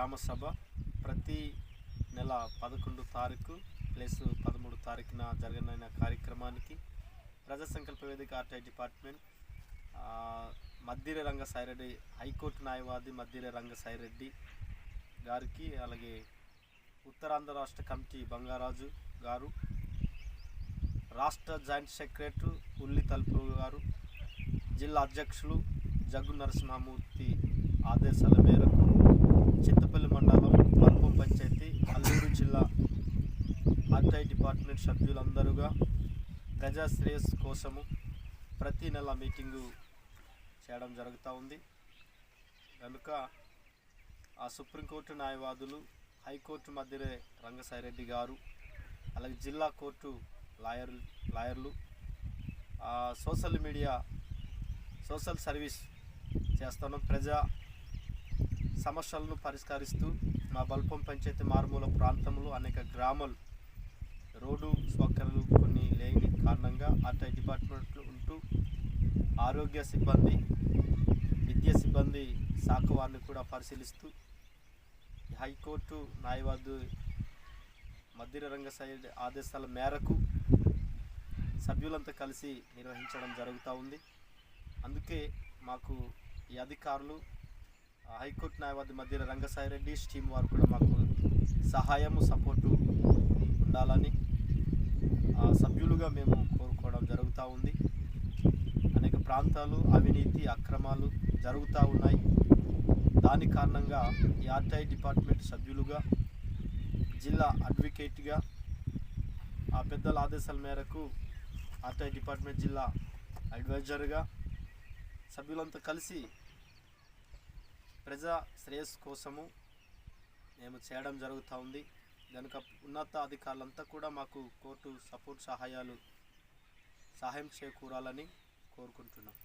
గ్రామసభ గ్రామ సభ ప్రతి నెల పదకొండు తారీఖు ప్లస్ పదమూడు తారీఖున జరగనైన కార్యక్రమానికి ప్రజా సంకల్ప వేదిక ఆర్టీఐ డిపార్ట్మెంట్ ఆ, మద్దిరే రంగ సాయిరెడ్డి హైకోర్టు న్యాయవాది మద్దిరే రంగ సాయిరెడ్డి గారికి అలాగే ఉత్తరాంధ్ర రాష్ట్ర కమిటీ బంగారాజు గారు రాష్ట్ర జాయింట్ సెక్రటరీ ఉల్లి తలుపు గారు జిల్లా అధ్యక్షులు జగ్గు నరసింహమూర్తి ఆదేశాల మేరకు ఆర్టీఐ డిపార్ట్మెంట్ సభ్యులందరూగా ప్రజా శ్రేయస్ కోసము ప్రతి నెల మీటింగు చేయడం జరుగుతూ ఉంది. కనుక ఆ సుప్రీంకోర్టు న్యాయవాదులు హైకోర్టు మధ్యనే రంగసాయిరెడ్డి గారు అలాగే జిల్లా కోర్టు లాయర్ లాయర్లు ఆ, సోషల్ మీడియా సోషల్ సర్వీస్ చేస్తున్నాం. ప్రజా సమస్యలను పరిష్కరిస్తూ మా బల్పం పంచాయతీ మారుమూల ప్రాంతంలో అనేక గ్రామాలు రోడ్డు సౌకర్యాలు కొన్ని లేని కారణంగా ఆర్టీఐ డిపార్ట్మెంట్లో ఉంటూ ఆరోగ్య సిబ్బంది విద్యా సిబ్బంది శాఖ వారిని కూడా పరిశీలిస్తూ హైకోర్టు న్యాయవాది మధ్య రంగ సైడ్ ఆదేశాల మేరకు సభ్యులంతా కలిసి నిర్వహించడం జరుగుతూ ఉంది. అందుకే మాకు ఈ అధికారులు హైకోర్టు న్యాయవాది మధ్య రంగసాయిరెడ్డి స్టీమ్ వారు కూడా మాకు సహాయము సపోర్టు ఉండాలని సభ్యులుగా మేము కోరుకోవడం జరుగుతూ ఉంది. అనేక ప్రాంతాలు అవినీతి అక్రమాలు జరుగుతూ ఉన్నాయి. దాని కారణంగా ఈ ఆర్టీఐ డిపార్ట్మెంట్ సభ్యులుగా జిల్లా అడ్వకేట్గా ఆ పెద్దల ఆదేశాల మేరకు ఆర్టీఐ డిపార్ట్మెంట్ జిల్లా అడ్వైజర్గా సభ్యులంతా కలిసి ప్రజా శ్రేయస్సు కోసము మేము చేయడం జరుగుతూ ఉంది. కనుక ఉన్నత అధికారులంతా కూడా మాకు కోర్టు సపోర్ట్ సహాయాలు సహాయం చేకూరాలని కోరుకుంటున్నాం.